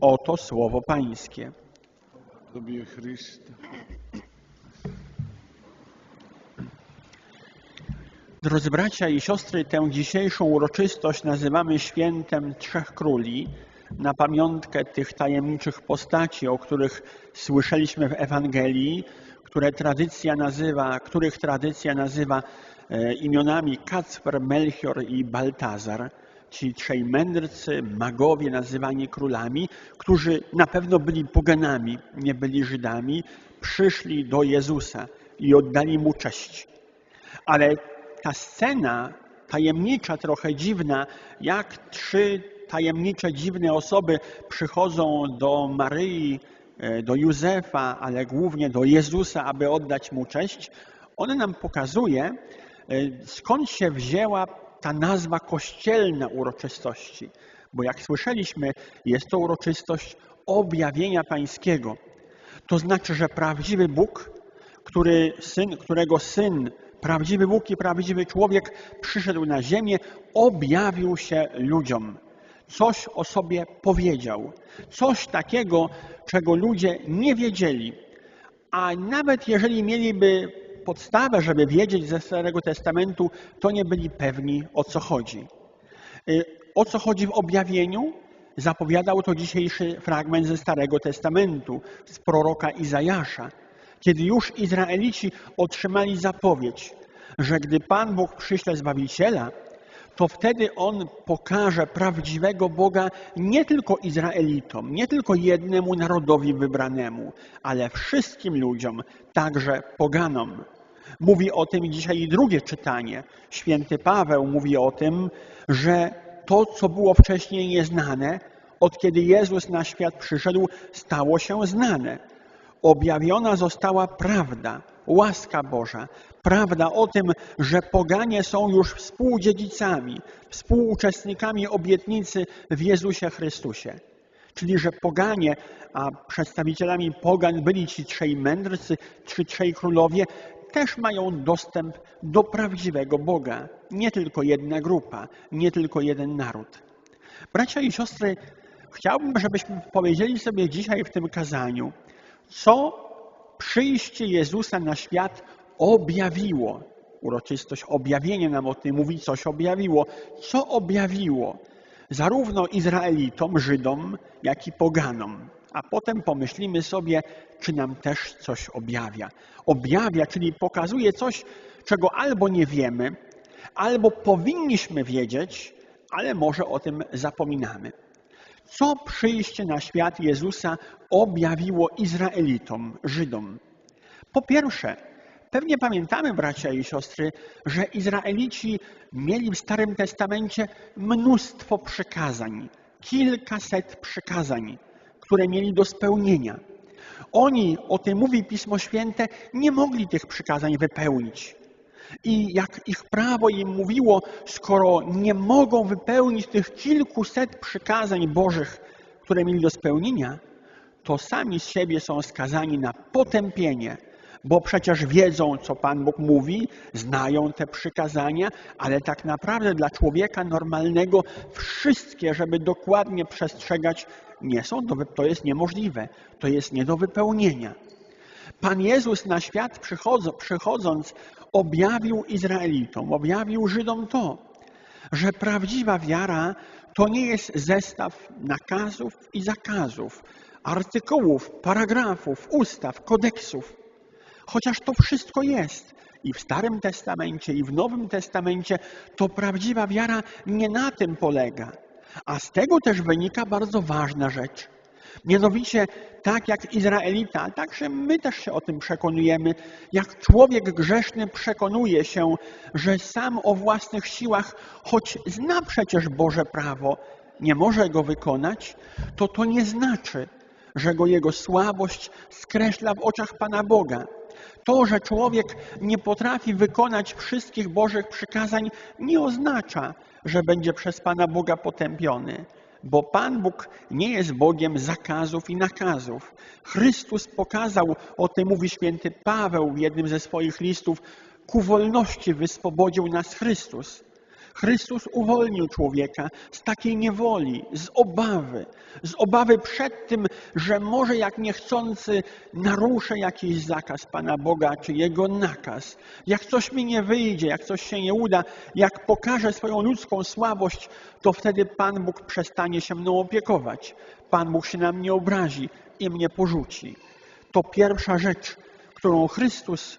Oto słowo Pańskie. Tobie Chryste. Drodzy bracia i siostry, tę dzisiejszą uroczystość nazywamy świętem Trzech Króli na pamiątkę tych tajemniczych postaci, o których słyszeliśmy w Ewangelii, które tradycja nazywa, których tradycja nazywa e, imionami Kacper, Melchior i Baltazar. Ci trzej mędrcy, magowie nazywani królami, którzy na pewno byli poganami, nie byli Żydami, przyszli do Jezusa i oddali Mu cześć. Ale ta scena tajemnicza, trochę dziwna, jak trzy tajemnicze, dziwne osoby przychodzą do Maryi, e, do Józefa, ale głównie do Jezusa, aby oddać Mu cześć, ona nam pokazuje, e, skąd się wzięła ta nazwa kościelna uroczystości. Bo jak słyszeliśmy, jest to uroczystość objawienia pańskiego. To znaczy, że prawdziwy Bóg, który syn, którego syn, prawdziwy Bóg i prawdziwy człowiek przyszedł na ziemię, objawił się ludziom. Coś o sobie powiedział. Coś takiego, czego ludzie nie wiedzieli. A nawet jeżeli mieliby podstawę, żeby wiedzieć ze Starego Testamentu, to nie byli pewni o co chodzi. Y, O co chodzi w objawieniu? Zapowiadał to dzisiejszy fragment ze Starego Testamentu, z proroka Izajasza, kiedy już Izraelici otrzymali zapowiedź, że gdy Pan Bóg przyśle Zbawiciela, to wtedy On pokaże prawdziwego Boga nie tylko Izraelitom, nie tylko jednemu narodowi wybranemu, ale wszystkim ludziom, także poganom. Mówi o tym dzisiaj i drugie czytanie. Święty Paweł mówi o tym, że to, co było wcześniej nieznane, od kiedy Jezus na świat przyszedł, stało się znane. Objawiona została prawda, łaska Boża, prawda o tym, że poganie są już współdziedzicami, współuczestnikami obietnicy w Jezusie Chrystusie. Czyli, że poganie, a przedstawicielami pogan byli ci trzej mędrcy, czy trzej królowie, też mają dostęp do prawdziwego Boga. Nie tylko jedna grupa, nie tylko jeden naród. Bracia i siostry, chciałbym, żebyśmy powiedzieli sobie dzisiaj w tym kazaniu, co przyjście Jezusa na świat objawiło. Uroczystość objawienia nam o tym mówi, coś objawiło. Co objawiło? Zarówno Izraelitom, Żydom, jak i poganom. A potem pomyślimy sobie, czy nam też coś objawia. Objawia, czyli pokazuje coś, czego albo nie wiemy, albo powinniśmy wiedzieć, ale może o tym zapominamy. Co przyjście na świat Jezusa objawiło Izraelitom, Żydom? Po pierwsze, pewnie pamiętamy, bracia i siostry, że Izraelici mieli w Starym Testamencie mnóstwo przykazań, kilkaset przykazań, które mieli do spełnienia. Oni, o tym mówi Pismo Święte, nie mogli tych przykazań wypełnić. I jak ich prawo im mówiło, skoro nie mogą wypełnić tych kilkuset przykazań Bożych, które mieli do spełnienia, to sami z siebie są skazani na potępienie, bo przecież wiedzą, co Pan Bóg mówi, znają te przykazania, ale tak naprawdę dla człowieka normalnego wszystkie, żeby dokładnie przestrzegać, nie są, to jest niemożliwe, to jest nie do wypełnienia. Pan Jezus na świat przychodząc objawił Izraelitom, objawił Żydom to, że prawdziwa wiara to nie jest zestaw nakazów i zakazów, artykułów, paragrafów, ustaw, kodeksów. Chociaż to wszystko jest i w Starym Testamencie, i w Nowym Testamencie, to prawdziwa wiara nie na tym polega. A z tego też wynika bardzo ważna rzecz. Mianowicie, tak jak Izraelita, także my też się o tym przekonujemy, jak człowiek grzeszny przekonuje się, że sam o własnych siłach, choć zna przecież Boże prawo, nie może go wykonać, to to nie znaczy, że go jego słabość skreśla w oczach Pana Boga. To, że człowiek nie potrafi wykonać wszystkich Bożych przykazań, nie oznacza, że będzie przez Pana Boga potępiony bo Pan Bóg nie jest Bogiem zakazów i nakazów. Chrystus pokazał, o tym mówi święty Paweł w jednym ze swoich listów, ku wolności wyswobodził nas Chrystus. Chrystus uwolnił człowieka z takiej niewoli, z obawy, z obawy przed tym, że może jak niechcący naruszę jakiś zakaz Pana Boga, czy Jego nakaz. Jak coś mi nie wyjdzie, jak coś się nie uda, jak pokażę swoją ludzką słabość, to wtedy Pan Bóg przestanie się mną opiekować. Pan Bóg się na mnie obrazi i mnie porzuci. To pierwsza rzecz, którą Chrystus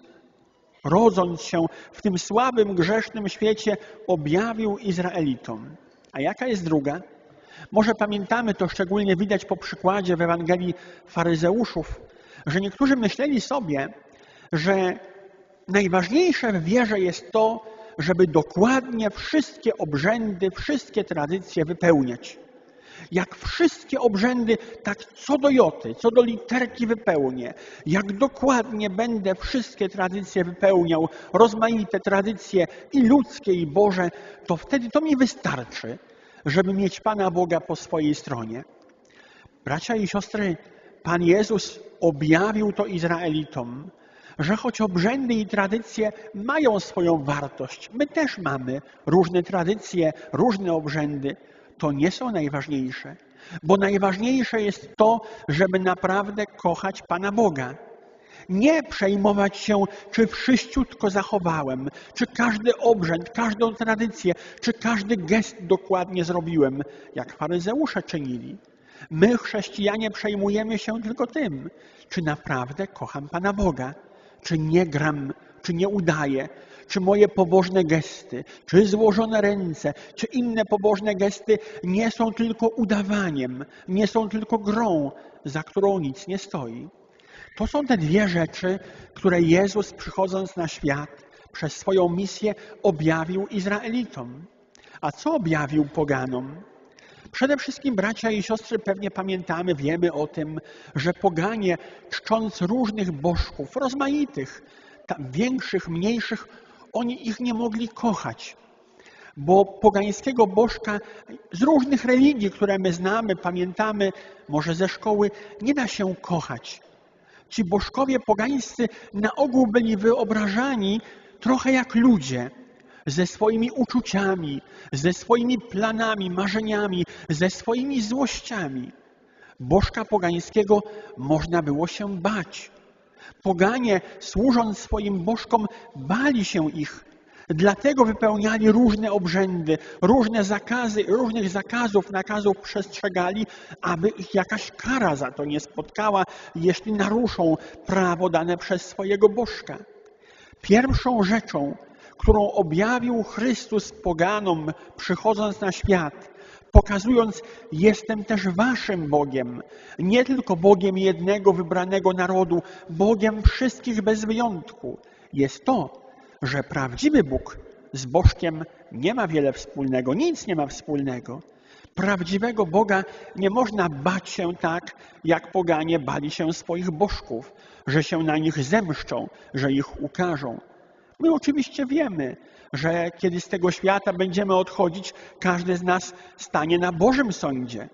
rodząc się w tym słabym, grzesznym świecie, objawił Izraelitom. A jaka jest druga? Może pamiętamy, to szczególnie widać po przykładzie w Ewangelii faryzeuszów, że niektórzy myśleli sobie, że najważniejsze w wierze jest to, żeby dokładnie wszystkie obrzędy, wszystkie tradycje wypełniać jak wszystkie obrzędy, tak co do joty, co do literki wypełnię, jak dokładnie będę wszystkie tradycje wypełniał, rozmaite tradycje i ludzkie, i Boże, to wtedy to mi wystarczy, żeby mieć Pana Boga po swojej stronie. Bracia i siostry, Pan Jezus objawił to Izraelitom, że choć obrzędy i tradycje mają swoją wartość, my też mamy różne tradycje, różne obrzędy, to nie są najważniejsze, bo najważniejsze jest to, żeby naprawdę kochać Pana Boga. Nie przejmować się, czy wszyściutko zachowałem, czy każdy obrzęd, każdą tradycję, czy każdy gest dokładnie zrobiłem, jak faryzeusze czynili. My, chrześcijanie, przejmujemy się tylko tym, czy naprawdę kocham Pana Boga, czy nie gram, czy nie udaję, czy moje pobożne gesty, czy złożone ręce, czy inne pobożne gesty nie są tylko udawaniem, nie są tylko grą, za którą nic nie stoi. To są te dwie rzeczy, które Jezus przychodząc na świat przez swoją misję objawił Izraelitom. A co objawił poganom? Przede wszystkim bracia i siostry pewnie pamiętamy, wiemy o tym, że poganie czcząc różnych bożków, rozmaitych, większych, mniejszych, oni ich nie mogli kochać. Bo pogańskiego bożka z różnych religii, które my znamy, pamiętamy, może ze szkoły, nie da się kochać. Ci bożkowie pogańscy na ogół byli wyobrażani trochę jak ludzie, ze swoimi uczuciami, ze swoimi planami, marzeniami, ze swoimi złościami. Bożka pogańskiego można było się bać. Poganie, służąc swoim bożkom, bali się ich. Dlatego wypełniali różne obrzędy, różne zakazy, różnych zakazów, nakazów przestrzegali, aby ich jakaś kara za to nie spotkała, jeśli naruszą prawo dane przez swojego bożka. Pierwszą rzeczą, którą objawił Chrystus poganom, przychodząc na świat, pokazując, jestem też waszym Bogiem, nie tylko Bogiem jednego wybranego narodu, Bogiem wszystkich bez wyjątku. Jest to, że prawdziwy Bóg z Bożkiem nie ma wiele wspólnego, nic nie ma wspólnego. Prawdziwego Boga nie można bać się tak, jak poganie bali się swoich bożków, że się na nich zemszczą, że ich ukażą. My oczywiście wiemy, że kiedy z tego świata będziemy odchodzić, każdy z nas stanie na Bożym sądzie.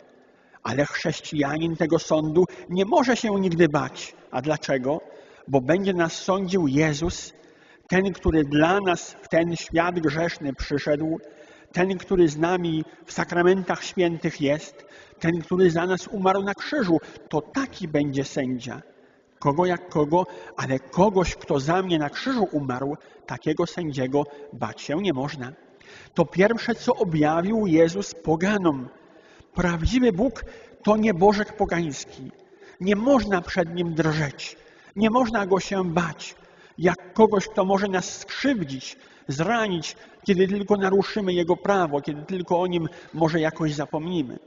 Ale chrześcijanin tego sądu nie może się nigdy bać. A dlaczego? Bo będzie nas sądził Jezus, ten, który dla nas w ten świat grzeszny przyszedł, ten, który z nami w sakramentach świętych jest, ten, który za nas umarł na krzyżu. To taki będzie sędzia. Kogo jak kogo, ale kogoś, kto za mnie na krzyżu umarł, takiego sędziego bać się nie można. To pierwsze, co objawił Jezus poganom. Prawdziwy Bóg to nie Bożek pogański. Nie można przed Nim drżeć. Nie można Go się bać. Jak kogoś, kto może nas skrzywdzić, zranić, kiedy tylko naruszymy Jego prawo, kiedy tylko o Nim może jakoś zapomnimy.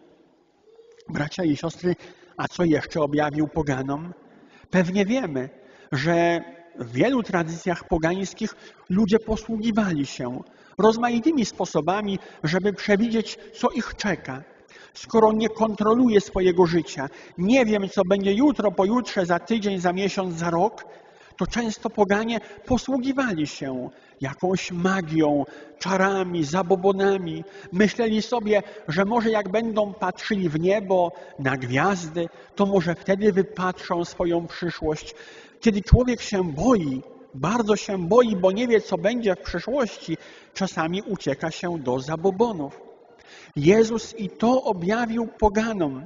Bracia i siostry, a co jeszcze objawił poganom? Pewnie wiemy, że w wielu tradycjach pogańskich ludzie posługiwali się rozmaitymi sposobami, żeby przewidzieć, co ich czeka. Skoro nie kontroluję swojego życia, nie wiem, co będzie jutro, pojutrze, za tydzień, za miesiąc, za rok, to często poganie posługiwali się jakąś magią, czarami, zabobonami. Myśleli sobie, że może jak będą patrzyli w niebo, na gwiazdy, to może wtedy wypatrzą swoją przyszłość. Kiedy człowiek się boi, bardzo się boi, bo nie wie, co będzie w przyszłości, czasami ucieka się do zabobonów. Jezus i to objawił poganom,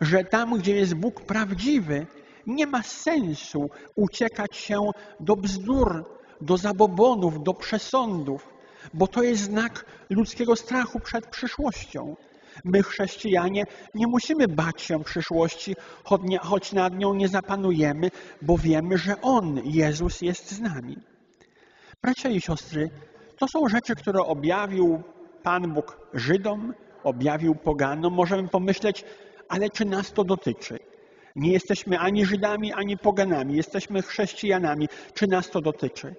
że tam, gdzie jest Bóg prawdziwy, nie ma sensu uciekać się do bzdur, do zabobonów, do przesądów, bo to jest znak ludzkiego strachu przed przyszłością. My, chrześcijanie, nie musimy bać się przyszłości, choć, nad nią nie zapanujemy, bo wiemy, że On, Jezus, jest z nami. Bracia i siostry, to są rzeczy, które objawił Pan Bóg Żydom, objawił poganom. Możemy pomyśleć, ale czy nas to dotyczy? Nie jesteśmy ani Żydami, ani poganami, jesteśmy chrześcijanami. Czy nas to dotyczy?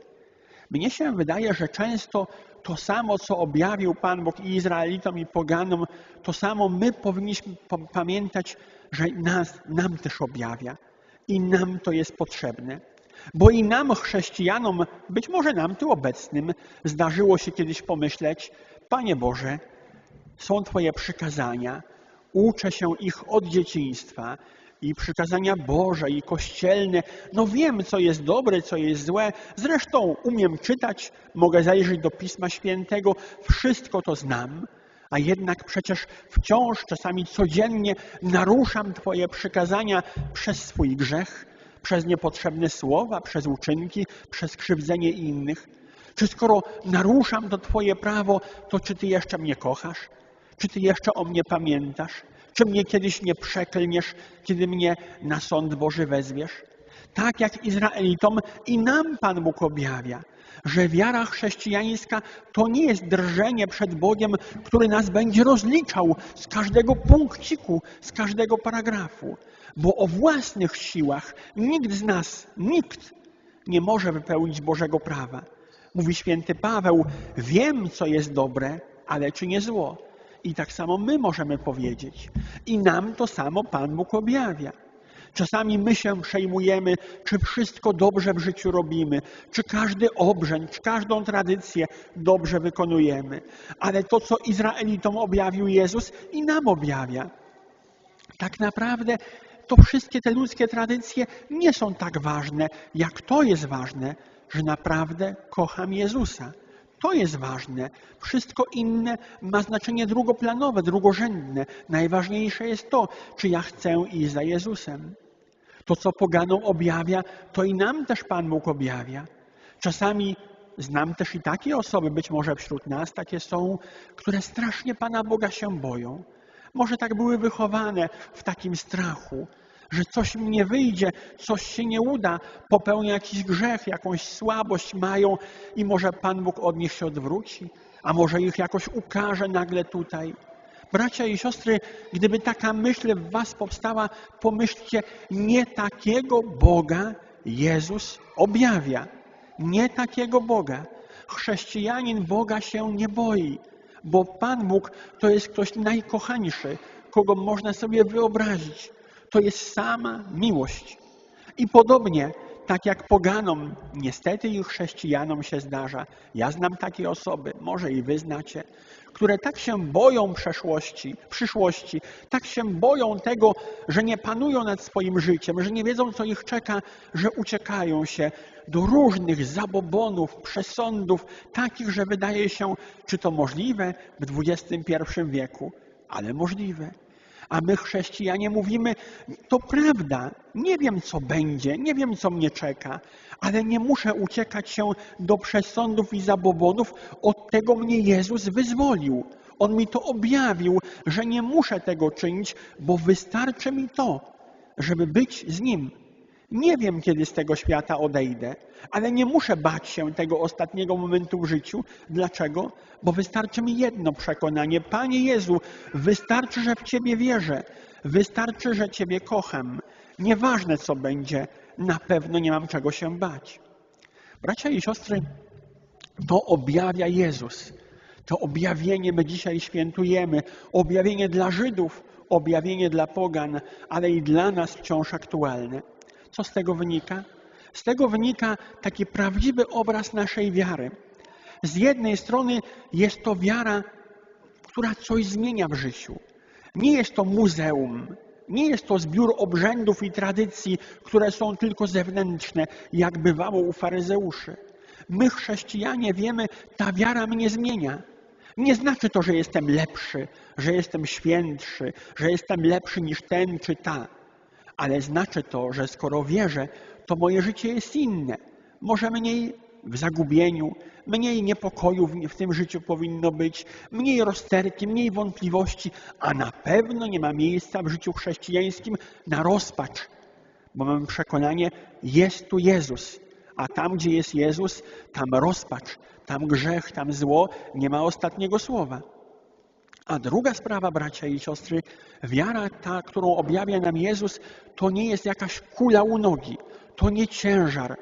Mnie się wydaje, że często to samo, co objawił Pan Bóg i Izraelitom, i poganom, to samo my powinniśmy pamiętać, że nas, nam też objawia. I nam to jest potrzebne. Bo i nam, chrześcijanom, być może nam tu obecnym, zdarzyło się kiedyś pomyśleć, Panie Boże, są Twoje przykazania, uczę się ich od dzieciństwa i przykazania Boże i kościelne. No wiem, co jest dobre, co jest złe. Zresztą umiem czytać, mogę zajrzeć do Pisma Świętego, wszystko to znam. A jednak przecież wciąż, czasami codziennie naruszam Twoje przykazania przez swój grzech, przez niepotrzebne słowa, przez uczynki, przez krzywdzenie innych. Czy skoro naruszam to Twoje prawo, to czy Ty jeszcze mnie kochasz? Czy Ty jeszcze o mnie pamiętasz? Czy mnie kiedyś nie przeklniesz, kiedy mnie na sąd Boży wezwiesz? Tak jak Izraelitom i nam Pan Bóg objawia, że wiara chrześcijańska to nie jest drżenie przed Bogiem, który nas będzie rozliczał z każdego punkciku, z każdego paragrafu. Bo o własnych siłach nikt z nas, nikt nie może wypełnić Bożego prawa. Mówi święty Paweł, wiem, co jest dobre, ale czy nie zło. I tak samo my możemy powiedzieć. I nam to samo Pan Bóg objawia. Czasami my się przejmujemy, czy wszystko dobrze w życiu robimy, czy każdy obrzęd, czy każdą tradycję dobrze wykonujemy. Ale to, co Izraelitom objawił Jezus, i nam objawia. Tak naprawdę to wszystkie te ludzkie tradycje nie są tak ważne, jak to jest ważne, że naprawdę kocham Jezusa. To jest ważne. Wszystko inne ma znaczenie drugoplanowe, drugorzędne. Najważniejsze jest to, czy ja chcę iść za Jezusem. To, co poganom objawia, to i nam też Pan Bóg objawia. Czasami znam też i takie osoby, być może wśród nas takie są, które strasznie Pana Boga się boją. Może tak były wychowane w takim strachu, że coś im nie wyjdzie, coś się nie uda, popełnia jakiś grzech, jakąś słabość mają i może Pan Bóg od nich się odwróci, a może ich jakoś ukaże nagle tutaj. Bracia i siostry, gdyby taka myśl w was powstała, pomyślcie, nie takiego Boga Jezus objawia. Nie takiego Boga. Chrześcijanin Boga się nie boi, bo Pan Bóg to jest ktoś najkochańszy, kogo można sobie wyobrazić to jest sama miłość. I podobnie, tak jak poganom, niestety i chrześcijanom się zdarza, ja znam takie osoby, może i wy znacie, które tak się boją przeszłości, przyszłości, tak się boją tego, że nie panują nad swoim życiem, że nie wiedzą, co ich czeka, że uciekają się do różnych zabobonów, przesądów, takich, że wydaje się, czy to możliwe w XXI wieku, ale możliwe. A my, chrześcijanie, mówimy, to prawda, nie wiem, co będzie, nie wiem, co mnie czeka, ale nie muszę uciekać się do przesądów i zabobonów. Od tego mnie Jezus wyzwolił. On mi to objawił, że nie muszę tego czynić, bo wystarczy mi to, żeby być z Nim, nie wiem, kiedy z tego świata odejdę, ale nie muszę bać się tego ostatniego momentu w życiu. Dlaczego? Bo wystarczy mi jedno przekonanie. Panie Jezu, wystarczy, że w Ciebie wierzę. Wystarczy, że Ciebie kocham. Nieważne, co będzie, na pewno nie mam czego się bać. Bracia i siostry, to objawia Jezus. To objawienie my dzisiaj świętujemy. Objawienie dla Żydów, objawienie dla pogan, ale i dla nas wciąż aktualne. Co z tego wynika? Z tego wynika taki prawdziwy obraz naszej wiary. Z jednej strony jest to wiara, która coś zmienia w życiu. Nie jest to muzeum, Nie jest to zbiór obrzędów i tradycji, które są tylko zewnętrzne, jak bywało u faryzeuszy. My, chrześcijanie, wiemy, ta wiara mnie zmienia. Nie znaczy to, że jestem lepszy, że jestem świętszy, że jestem lepszy niż ten czy ta, ale znaczy to, że skoro wierzę, to moje życie jest inne. Może mniej w zagubieniu, mniej niepokoju w, tym życiu powinno być, mniej rozterki, mniej wątpliwości, a na pewno nie ma miejsca w życiu chrześcijańskim na rozpacz, bo mamy przekonanie, jest tu Jezus, a tam, gdzie jest Jezus, tam rozpacz, tam grzech, tam zło, nie ma ostatniego słowa. A druga sprawa, bracia i siostry, wiara ta, którą objawia nam Jezus, to nie jest jakaś kula u nogi, to nie ciężar.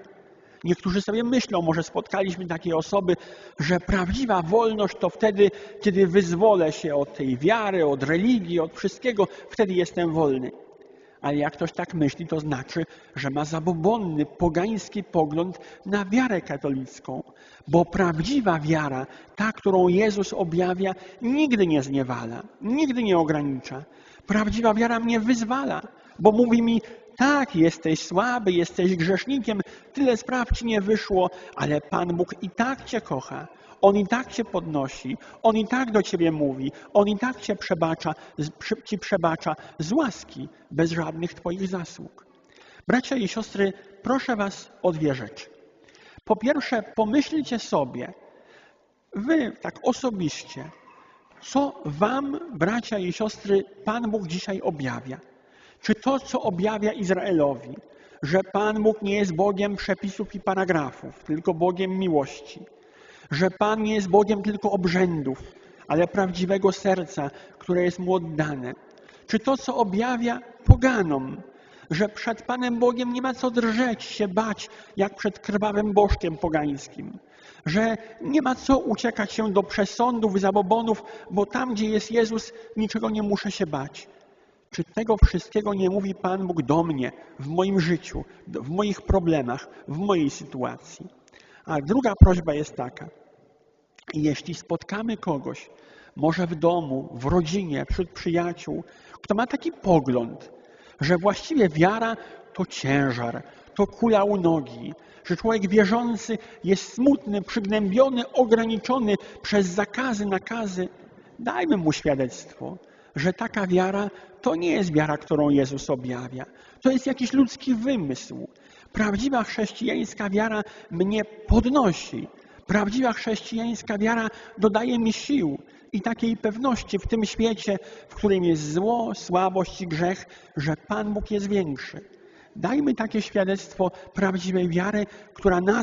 Niektórzy sobie myślą, może spotkaliśmy takie osoby, że prawdziwa wolność to wtedy, kiedy wyzwolę się od tej wiary, od religii, od wszystkiego, wtedy jestem wolny. Ale jak ktoś tak myśli, to znaczy, że ma zabobonny, pogański pogląd na wiarę katolicką. Bo prawdziwa wiara, ta, którą Jezus objawia, nigdy nie zniewala, nigdy nie ogranicza. Prawdziwa wiara mnie wyzwala, bo mówi mi, tak, jesteś słaby, jesteś grzesznikiem, tyle spraw ci nie wyszło, ale Pan Bóg i tak cię kocha. On i tak cię podnosi, On i tak do ciebie mówi, On i tak cię przebacza, ci przebacza z łaski, bez żadnych twoich zasług. Bracia i siostry, proszę was o dwie rzeczy. Po pierwsze, pomyślcie sobie, wy tak osobiście, co wam, bracia i siostry, Pan Bóg dzisiaj objawia. Czy to, co objawia Izraelowi, że Pan Bóg nie jest Bogiem przepisów i paragrafów, tylko Bogiem miłości, że Pan nie jest Bogiem tylko obrzędów, ale prawdziwego serca, które jest mu oddane. Czy to, co objawia poganom, że przed Panem Bogiem nie ma co drżeć, się bać, jak przed krwawym bożkiem pogańskim, że nie ma co uciekać się do przesądów zabobonów, bo tam, gdzie jest Jezus, niczego nie muszę się bać. Czy tego wszystkiego nie mówi Pan Bóg do mnie, w moim życiu, w moich problemach, w mojej sytuacji? A druga prośba jest taka. Jeśli spotkamy kogoś, może w domu, w rodzinie, wśród przyjaciół, kto ma taki pogląd, że właściwie wiara to ciężar, to kula u nogi, że człowiek wierzący jest smutny, przygnębiony, ograniczony przez zakazy, nakazy, dajmy mu świadectwo, że taka wiara to nie jest wiara, którą Jezus objawia. To jest jakiś ludzki wymysł. Prawdziwa chrześcijańska wiara mnie podnosi. Prawdziwa chrześcijańska wiara dodaje mi sił i takiej pewności w tym świecie, w którym jest zło, słabość i grzech, że Pan Bóg jest większy. Dajmy takie świadectwo prawdziwej wiary, która nas